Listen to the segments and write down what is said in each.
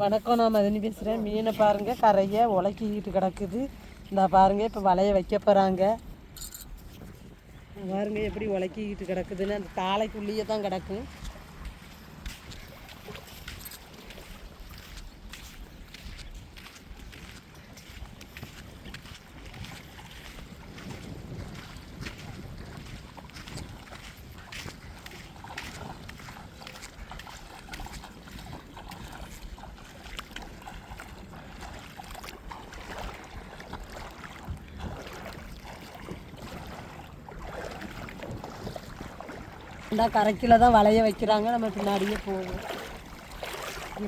வணக்கம் நான் மதினி பேசுகிறேன் மீனை பாருங்கள் கரையை உலக்கிக்கிட்டு கிடக்குது. இந்த பாருங்க இப்போ வலையை வைக்க போகிறாங்க பாருங்க எப்படி உலக்கிக்கிட்டு கிடக்குதுன்னு அந்த தாளைக்குள்ளேயே தான் கிடக்கும். இந்த கரைக்கில் தான் வளைய வைக்கிறாங்க. நம்ம பின்னாடியே போவோம்.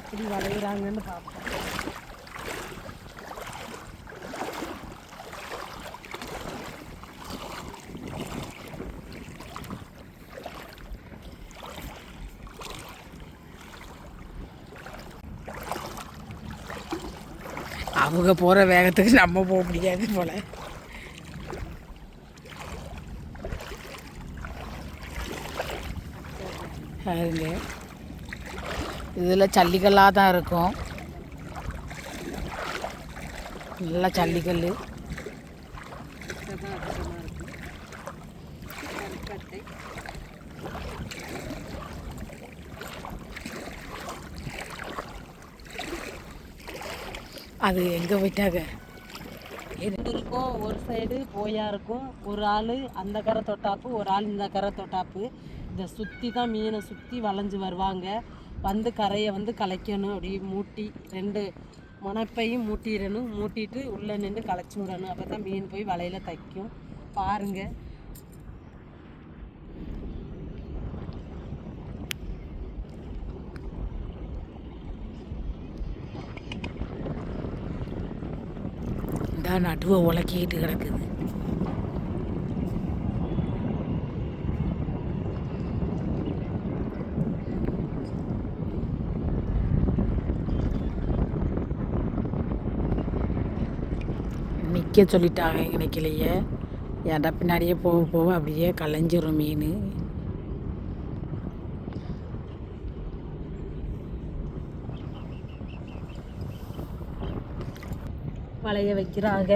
எப்படி வளையிறாங்கன்னு பார்ப்போம். அவங்க போகிற வேகத்துக்கு நம்ம போக முடியாது போல். பாருங்க. இதில் ஜல்லிக்கல்லாக தான் இருக்கும். நல்லா ஜல்லிக்கல் அது எங்கே போயிட்டாங்க? இருக்கும் ஒரு சைடு போயா இருக்கும் ஒரு ஆள் அந்த கரை தொட்டாப்பு ஒரு ஆள் இந்த கரை தொட்டாப்பு. இதை சுற்றி தான் மீனை சுற்றி வளைஞ்சு வருவாங்க. வந்து கரையை வந்து கலைக்கணும். அப்படி மூட்டி ரெண்டு முனைப்பையும் மூட்டிடணும். மூட்டிட்டு உள்ளே நின்று கலைச்சி விடணும். அப்போ தான் மீன் போய் வலையில் தைக்கும். பாருங்கள் இதான் நடுவை உலக்கிக்கிட்டு கிடக்குது. நிற்க சொல்லிட்டாங்க நினைக்கலையே ஏன்டா பின்னாடியே போக போக அப்படியே கலைஞ்சிரும் மீன். வலைய வைக்கிறாங்க.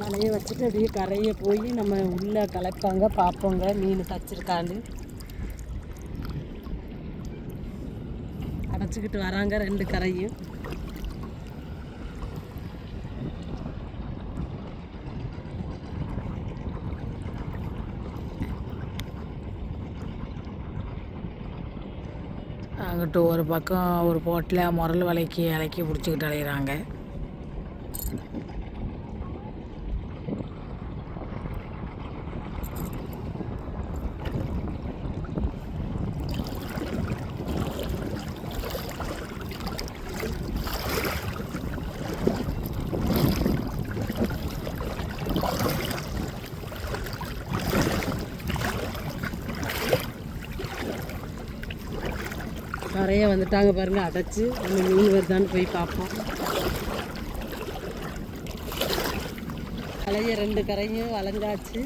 வலைய வச்சுட்டு அப்படியே கரையை போய் நம்ம உள்ளே கலப்பாங்க பார்ப்போங்க. மீன் தச்சிருக்காண்டு அடைச்சிக்கிட்டு வராங்க ரெண்டு கரையும். அங்கிட்டு ஒரு பக்கம் ஒரு போட்டில் முரல் வலைக்கு இலக்கி பிடிச்சிக்கிட்டு அலையிறாங்க. கரையை வந்துட்டாங்க பாருங்க அடைச்சு. நம்ம மீன் வருதான்னு போய் பார்ப்போம். கலைய ரெண்டு கரையும் வளைஞ்சாச்சு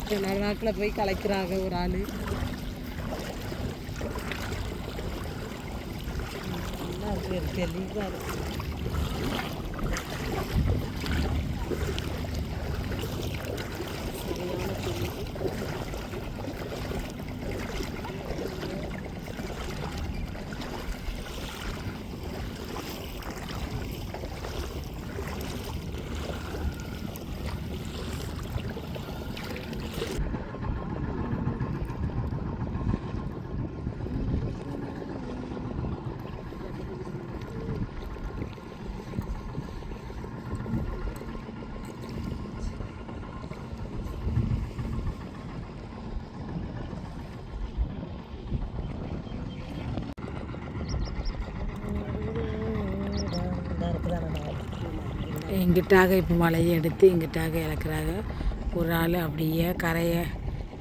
இப்போ நாட்டில் போய் கலைக்கிறாங்க ஒரு ஆள். நல்லா தெளிவாக இருக்கு சரியான தெளிவு இதா இருக்குதானே எங்கிட்டாக இப்போ மலையை எடுத்து எங்கிட்டாக இழக்கிறாங்க. ஒரு ஆள் அப்படியே கரையை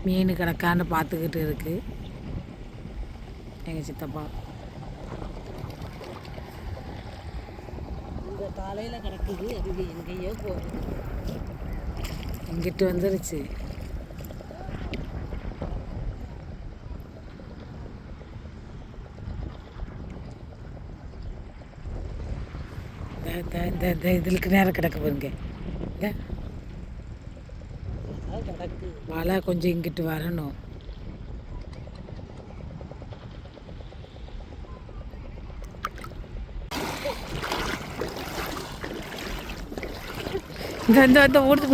மீன் கிடக்கான்னு பார்த்துக்கிட்டு இருக்கு. எங்கள் சித்தப்பா? காலையில் கிடக்குது. அது எங்கேயோ போகுது. எங்கிட்டு வந்துருச்சு. இந்த இந்த இந்த இதுக்கு நேரம் கிடக்க பாருங்க. இந்த அதான் கொஞ்சம் இங்கிட்டு வரணும். இந்த இந்த இந்த ஓடுது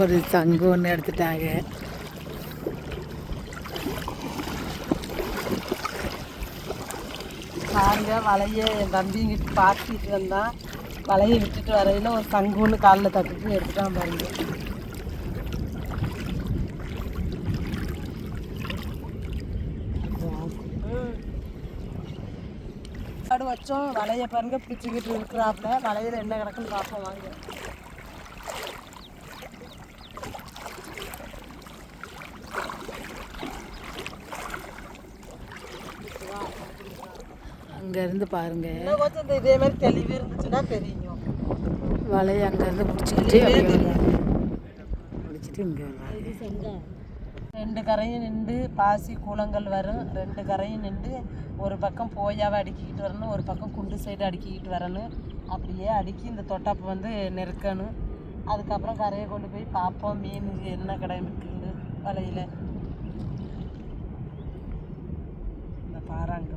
ஒரு சங்கு ஒன்று எடுத்துட்டாங்க. பாருங்க வலையை என் தம்பி பார்த்துட்டு வந்தான் வலையை விட்டுட்டு வரையில ஒரு சங்குன்னு காலில் தட்டுட்டு எடுத்துட்டான் பாருங்க. வச்சோம் வலையை பாருங்க பிடிச்சிக்கிட்டு இருக்கிறாப்புல. வலையில் என்ன கிடக்குன்னு பார்ப்போம் வாங்க. அங்கேருந்து பாருங்க. இன்னும் கொஞ்சம் இதே மாதிரி தெளிவு இருந்துச்சுன்னா தெரியும். வலையை அங்கேருந்து பிடிச்சிக்கிட்டு பிடிச்சிட்டு இங்கே ரெண்டு கரையும் நின்று பாசி கூலங்கள் வரும். ரெண்டு கரையும் நின்று ஒரு பக்கம் போயாவை அடுக்கிக்கிட்டு வரணும் ஒரு பக்கம் குண்டு சைடு அடுக்கிக்கிட்டு வரணும். அப்படியே அடுக்கி இந்த தொட்டாப்பு வந்து நெருக்கணும். அதுக்கப்புறம் கரையை கொண்டு போய் பார்ப்போம் மீன் என்ன கடை இருக்குன்னு வலையில். இந்த அங்கே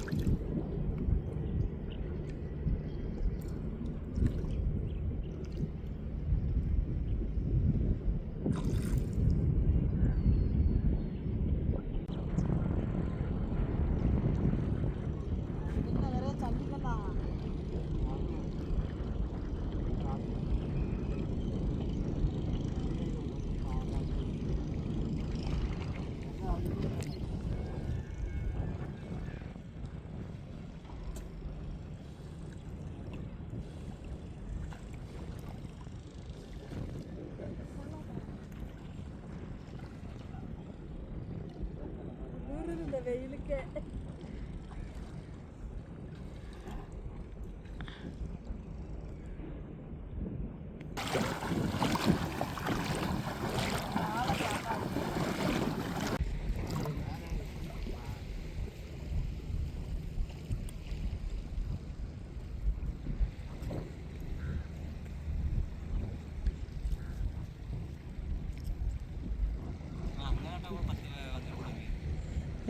போய் இந்த வெயிலுக்கு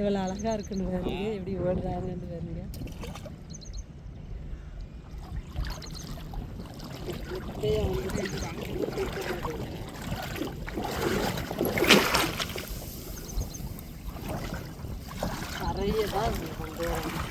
இவ்வளோ அழகா இருக்குன்னு பாருங்க. எப்படி ஓடுறாங்கன்னு பாருங்க. நிறைய தான் கொண்டு வரணும்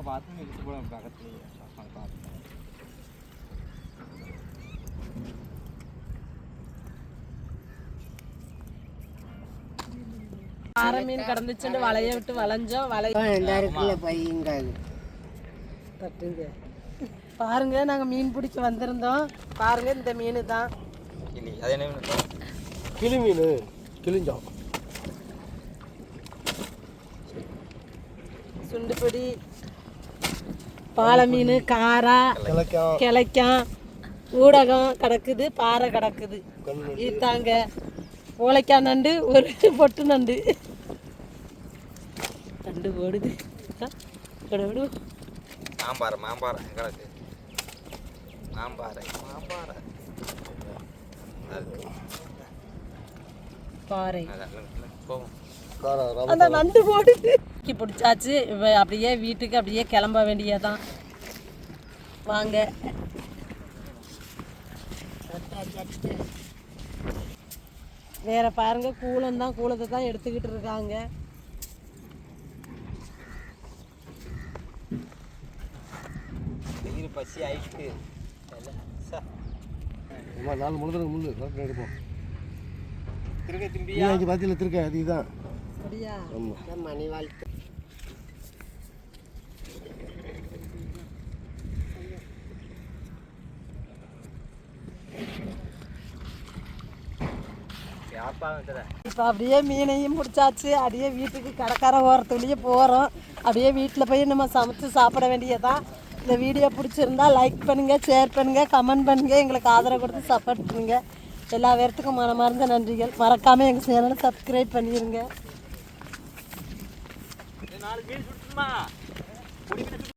சும்மா பார்த்து இழுத்து போட பக்கத்துலேயே பாறை மீன் கிடந்துச்சுன்னு வலைய விட்டு வளைஞ்சோம். வலை தட்டுங்க. பாருங்க நாங்க மீன் பிடிக்க வந்திருந்தோம். பாருங்க இந்த மீன் தான். கிளி. அது என்ன மீன்? கிளி மீன். கிழிஞ்சோம் சுண்டுபிடி. பாலை மீன் காரா கிளைக்கான் ஊடகம் கிடக்குது பாறை கிடக்குது. இதாங்க ஓலைக்காய் நண்டு ஒரு பொட்டு நண்டு. நண்டு ஓடுது. மாம்பாறை மாம்பாறை கிடக்கு. மாம்பாறை மாம்பாறை. பாறை. அந்த நண்டு போடுது தூக்கி பிடிச்சாச்சு. இப்போ அப்படியே வீட்டுக்கு அப்படியே கிளம்ப வேண்டியதான் வாங்க. வேற பாருங்க கூலம் தான் கூலத்தை தான் எடுத்துக்கிட்டு இருக்காங்க. பசி ஆயிட்டு. நாலு முழுதுறங்க முள்ளு. கரெக்டாக எடுப்போம். திருக்க அங்கே பார்த்தியில் திருக்க அதுதான் அப்படியா? ஆமாம் மணி வாழ்த்து. இப்போ அப்படியே மீனையும் பிடிச்சாச்சு. அப்படியே வீட்டுக்கு கடைக்கார ஓரத்துலேயே போகிறோம் அப்படியே வீட்டில் போய் நம்ம சமைச்சு சாப்பிட வேண்டியதான் இந்த வீடியோ பிடிச்சிருந்தா லைக் பண்ணுங்கள் ஷேர் பண்ணுங்கள் கமெண்ட் பண்ணுங்கள் எங்களுக்கு ஆதரவு கொடுத்து சப்போர்ட் பண்ணுங்கள் எல்லா பேர்த்துக்கும் மனமார்ந்த நன்றிகள். மறக்காமல் எங்கள் சேனலை சப்ஸ்கிரைப் பண்ணிடுங்க